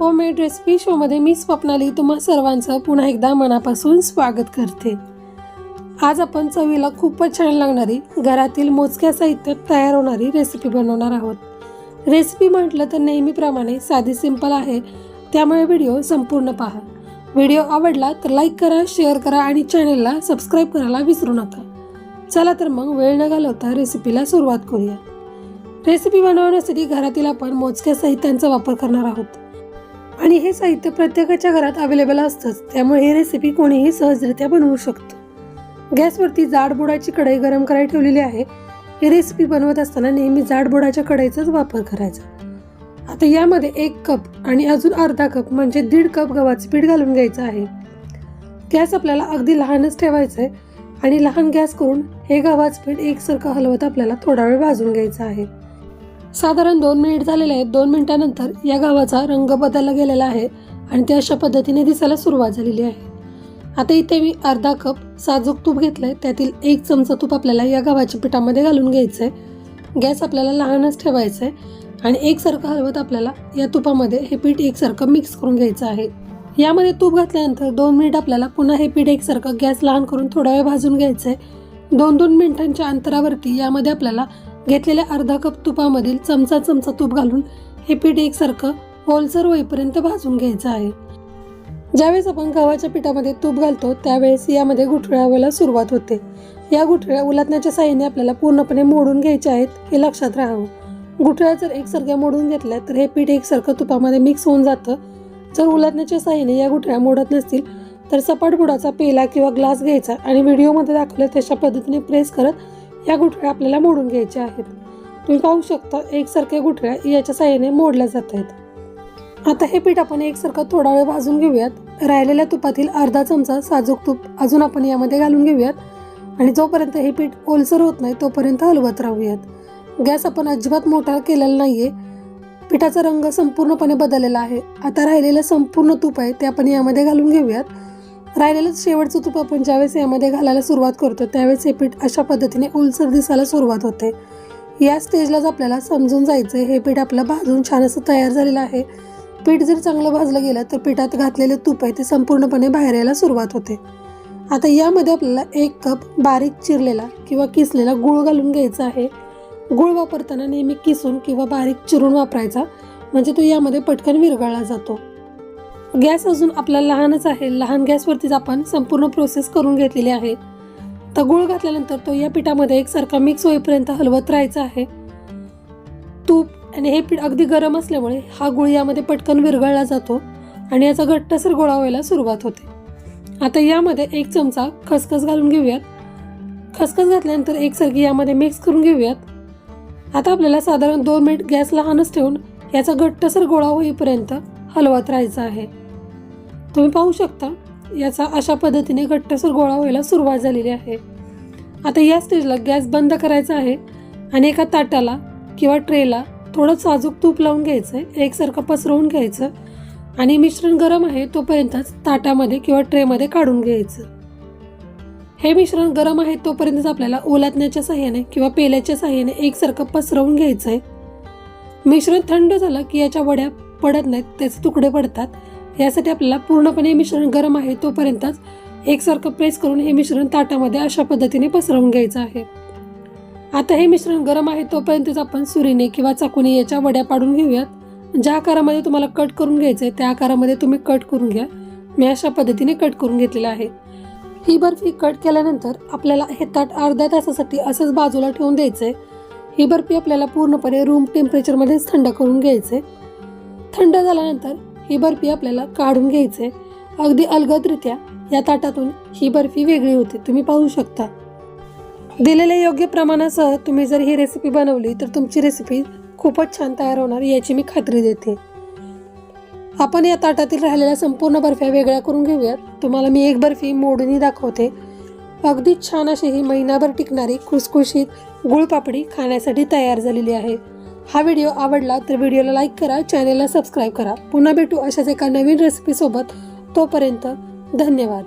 Homemade recipe शोमध्ये मी स्वप्नाली तुम्हा सर्वांचं पुन्हा एकदा मनापासून स्वागत करते. आज आपण चवीला खूपच छान लागणारी घरातील मोजक्या साहित्यात तयार होणारी रेसिपी बनवणार आहोत. रेसिपी म्हटलं तर नेहमीप्रमाणे साधी सिंपल आहे त्यामुळे व्हिडिओ संपूर्ण पहा. व्हिडिओ आवडला तर लाईक करा शेअर करा आणि चॅनेलला सबस्क्राईब करायला विसरू नका. चला तर मग वेळ न घालवता रेसिपीला सुरुवात करूया. रेसिपी बनवण्यासाठी घरातील आपण मोजक्या साहित्यांचा वापर करणार आहोत. आणि हे साहित्य प्रत्येकाच्या घरात अवेलेबल असतंच. त्यामुळे ही रेसिपी कोणीही सहजरित्या बनवू शकतो. गॅसवरती जाड बुडाची कढई गरम करायला ठेवलेली आहे. ही रेसिपी बनवत असताना नेहमी जाड बुडाच्या कढईचाच वापर करायचा. आता यामध्ये एक कप आणि अजून अर्धा कप म्हणजे दीड कप गव्हाचं पीठ घालून घ्यायचं आहे. गॅस आपल्याला अगदी लहानच ठेवायचं आहे आणि लहान गॅस करून हे गव्हाचं पीठ एकसारखं हलवत आपल्याला थोडा वेळ भाजून घ्यायचं आहे. साधारण दोन मिनिट झालेले आहेत. दोन मिनिटानंतर या गव्हाचा रंग बदलला गेलेला आहे आणि ते अशा पद्धतीने दिसायला सुरुवात झालेली आहे. आता इथे मी अर्धा कप साजूक तूप घेतलंय. त्यातील एक चमचा तूप आपल्याला या गव्हाच्या पिठामध्ये घालून घ्यायचं आहे गॅस आपल्याला लहानच ठेवायचं आहे आणि एकसारखं हलवत आपल्याला या तुपामध्ये हे पीठ एकसारखं मिक्स करून घ्यायचं आहे. यामध्ये तूप घातल्यानंतर दोन मिनिट आपल्याला पुन्हा हे पीठ एकसारखं गॅस लहान करून थोडा वेळ भाजून घ्यायचं आहे दोन दोन मिनिटांच्या अंतरावरती यामध्ये आपल्याला घेतलेल्या अर्धा कप तुपामधील चमचा चमचा तूप घालून हे पीठ एकसारखं होलसर होईपर्यंत भाजून घ्यायचं आहे. ज्यावेळेस आपण गव्हाच्या पिठामध्ये तूप घालतो त्यावेळेस यामध्ये गुठळ्या व्हायला सुरुवात होते. या गुठळ्या उलाटण्याच्या साह्याने आपल्याला पूर्णपणे मोडून घ्यायच्या आहेत हे लक्षात राहावं. गुठळ्या जर एकसारख्या मोडून घेतल्या तर हे पीठ एकसारखं तुपामध्ये मिक्स होऊन जातं. जर उलटण्याच्या साह्याने या गुठळ्या मोडत नसतील तर सपाट बुडाचा पेला किंवा ग्लास घ्यायचा आणि व्हिडिओमध्ये दाखवलं तशा पद्धतीने प्रेस करत या गुठळ्या आपल्याला मोडून घ्यायच्या आहेत. तुम्ही पाहू शकता एकसारख्या गुठळ्या याच्या साह्याने मोडल्या जात आहेत. आता हे पीठ आपण एकसारखं थोडा वेळ भाजून घेऊयात. राहिलेल्या तुपातील अर्धा चमचा साजूक तूप अजून आपण यामध्ये घालून घेऊयात. आणि जोपर्यंत हे पीठ ओलसर होत नाही तोपर्यंत हलवत राहूयात. गॅस आपण अजिबात मोठा केलेला नाही आहे पिठाचा रंग संपूर्णपणे बदललेला आहे. आता राहिलेलं संपूर्ण तूप आहे ते आपण यामध्ये घालून घेऊयात. राहिलेलं शेवटचं तूप आपण ज्यावेळेस यामध्ये घालायला सुरुवात करतो त्यावेळेस हे पीठ अशा पद्धतीने ओलसर दिसायला सुरुवात होते. या स्टेजलाच आपल्याला समजून जायचं हे पीठ आपलं भाजून छान असं तयार झालेलं आहे. पीठ जर चांगलं भाजलं गेलं तर पिठात घातलेले तूप आहे ते संपूर्णपणे बाहेर यायला सुरुवात होते. आता यामध्ये आपल्याला एक कप बारीक चिरलेला किंवा किसलेला गूळ घालून घ्यायचा आहे. गूळ वापरताना नेहमी किसून किंवा बारीक चिरून वापरायचा म्हणजे तो यामध्ये पटकन विरघळला जातो. गॅस अजून आपला लहानच आहे. लहान गॅसवरतीच आपण संपूर्ण प्रोसेस करून घेतलेली आहे. तर गूळ घातल्यानंतर तो या पिठामध्ये एकसारखा मिक्स होईपर्यंत हलवत राहायचा आहे. तूप आणि हे पीठ अगदी गरम असल्यामुळे हा गुळ यामध्ये पटकन विरघळला जातो आणि याचा घट्टसर गोळा व्हायला सुरुवात होते. आता यामध्ये एक चमचा खसखस घालून घेऊयात. खसखस घातल्यानंतर एकसारखी यामध्ये मिक्स करून घेऊयात. आता आपल्याला साधारण दोन मिनिट गॅस लहानच ठेवून याचा घट्टसर गोळा होईपर्यंत हलवत राहायचा आहे. तुम्ही पाहू शकता याचा अशा पद्धतीने घट्टसर गोळा व्हायला सुरुवात झालेली आहे. आता या स्टेजला गॅस बंद करायचा आहे आणि एका ताटाला किंवा ट्रेला थोडं साजूक तूप लावून घ्यायचं आहे एकसारखं पसरवून घ्यायचं आणि मिश्रण गरम आहे तोपर्यंतच ताटामध्ये किंवा ट्रेमध्ये काढून घ्यायचं. हे मिश्रण गरम आहे तोपर्यंतच आपल्याला ओलातण्याच्या साह्याने किंवा पेल्याच्या साह्याने एकसारखं पसरवून घ्यायचं आहे मिश्रण थंड झालं की याच्या वड्या पडत नाहीत त्याचे तुकडे पडतात यासाठी आपल्याला पूर्णपणे मिश्रण गरम आहे तोपर्यंतच एकसारखं प्रेस करून हे मिश्रण ताटामध्ये अशा पद्धतीने पसरवून घ्यायचं आहे. आता हे मिश्रण गरम आहे तोपर्यंतच आपण सुरीने किंवा चाकूने याच्या वड्या पाडून घेऊयात. ज्या आकारामध्ये तुम्हाला कट करून घ्यायचं आहे त्या आकारामध्ये तुम्ही कट करून घ्या. मी अशा पद्धतीने कट करून घेतलेलं आहे. ही बर्फी कट केल्यानंतर आपल्याला हे ताट अर्ध्या तासासाठी असंच बाजूला ठेवून द्यायचं आहे. ही बर्फी आपल्याला पूर्णपणे रूम टेम्परेचरमध्येच थंड करून घ्यायचं आहे. थंड झाल्यानंतर ही बर्फी आपल्याला काढून घ्यायचे आहे अगदी अलगदरित्या या ताटातून ही बर्फी वेगळी होते तुम्ही पाहू शकता. दिलेल्या योग्य प्रमाणासह तुम्ही जर ही रेसिपी बनवली तर तुमची रेसिपी खूपच छान तयार होणार याची मी खात्री देते. आपण या ताटातील राहिलेल्या संपूर्ण बर्फ्या वेगळ्या करून घेऊयात. तुम्हाला मी एक बर्फी मोडणी दाखवते. अगदी छान अशी ही महिनाभर टिकणारी खुसखुशीत गुळपापडी खाण्यासाठी तयार झालेली आहे. हा व्हिडिओ आवडला तर व्हिडिओला लाईक करा चॅनेलला सबस्क्राईब करा. पुन्हा भेटू अशाच एका नवीन रेसिपीसोबत. तोपर्यंत धन्यवाद.